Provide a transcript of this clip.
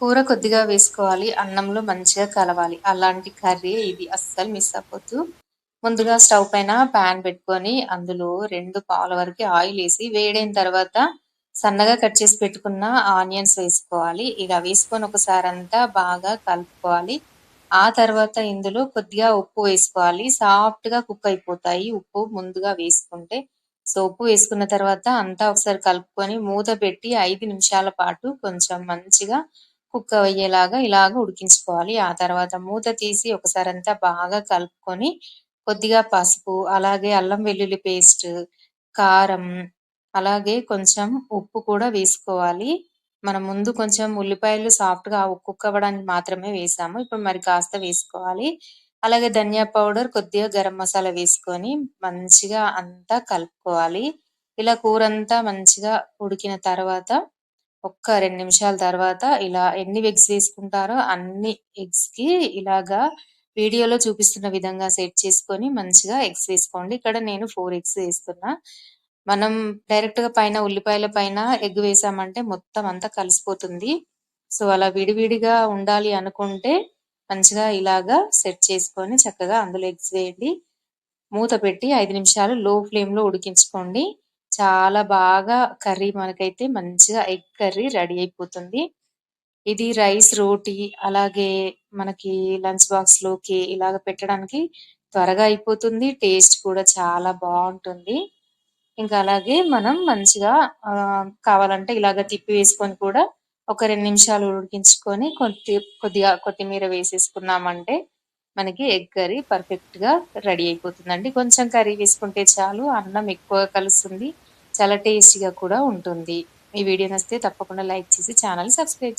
కూర కొద్దిగా వేసుకోవాలి అన్నంలో మంచిగా కలవాలి. అలాంటి కర్రీ ఇది అస్సలు మిస్ అవ్వద్దు. ముందుగా స్టవ్ పైన ప్యాన్ పెట్టుకొని అందులో రెండు పావుల వరకు ఆయిల్ వేసి వేడైన తర్వాత సన్నగా కట్ చేసి పెట్టుకున్న ఆనియన్స్ వేసుకోవాలి. ఇలా వేసుకొని ఒకసారి అంతా బాగా కలుపుకోవాలి. ఆ తర్వాత ఇందులో కొద్దిగా ఉప్పు వేసుకోవాలి. సాఫ్ట్గా కుక్ అయిపోతాయి. ఉప్పు ముందుగా వేసుకుంటే సో ఉప్పు వేసుకున్న తర్వాత అంతా ఒకసారి కలుపుకొని మూత పెట్టి ఐదు నిమిషాల పాటు కొంచెం మంచిగా కుక్ అయ్యేలాగా ఇలాగ ఉడికించుకోవాలి. ఆ తర్వాత మూత తీసి ఒకసారి అంతా బాగా కలుపుకొని కొద్దిగా పసుపు అలాగే అల్లం వెల్లుల్లి పేస్ట్ కారం అలాగే కొంచెం ఉప్పు కూడా వేసుకోవాలి. మనం ముందు కొంచెం ఉల్లిపాయలు సాఫ్ట్గా కుక్ అవ్వడానికి మాత్రమే వేసాము. ఇప్పుడు మరి కాస్త వేసుకోవాలి. అలాగే ధనియా పౌడర్ కొద్దిగా గరం మసాలా వేసుకొని మంచిగా అంతా కలుపుకోవాలి. ఇలా కూర అంతా మంచిగా ఉడికిన తర్వాత ఒక్క రెండు నిమిషాల తర్వాత ఇలా ఎన్ని ఎగ్స్ తీసుకుంటారో అన్ని ఎగ్స్కి ఇలాగా వీడియోలో చూపిస్తున్న విధంగా సెట్ చేసుకొని మంచిగా ఎగ్స్ వేసుకోండి ఇక్కడ నేను ఫోర్ ఎగ్స్ వేస్తున్నా. మనం డైరెక్ట్గా పైన ఉల్లిపాయల పైన ఎగ్ వేసామంటే మొత్తం అంతా కలిసిపోతుంది. సో అలా విడివిడిగా ఉండాలి అనుకుంటే మంచిగా ఇలాగా సెట్ చేసుకొని చక్కగా అందులో ఎగ్స్ వేయండి. మూత పెట్టి ఐదు నిమిషాలు లో ఫ్లేమ్లో ఉడికించుకోండి. చాలా బాగా కర్రీ మనకైతే మంచిగా ఎగ్ కర్రీ రెడీ అయిపోతుంది. ఇది రైస్ రోటీ అలాగే మనకి లంచ్ బాక్స్లోకి ఇలాగ పెట్టడానికి త్వరగా అయిపోతుంది. టేస్ట్ కూడా చాలా బాగుంటుంది. ఇంకా అలాగే మనం మంచిగా ఆ, కావాలంటే ఇలాగ తిప్పి వేసుకొని కూడా ఒక రెండు నిమిషాలు ఉడికించుకొని కొద్ది కొద్దిగా కొత్తిమీర వేసేసుకున్నామంటే మనకి ఎగ్ కర్రీ పర్ఫెక్ట్గా రెడీ అయిపోతుందండి. కొంచెం కర్రీ వేసుకుంటే చాలు అన్నం ఎక్కువ కలుస్తుంది చాలా టేస్టీగా కూడా ఉంటుంది. ఈ వీడియో నచ్చితే తప్పకుండా లైక్ చేసి ఛానల్ సబ్స్క్రైబ్ చేయండి.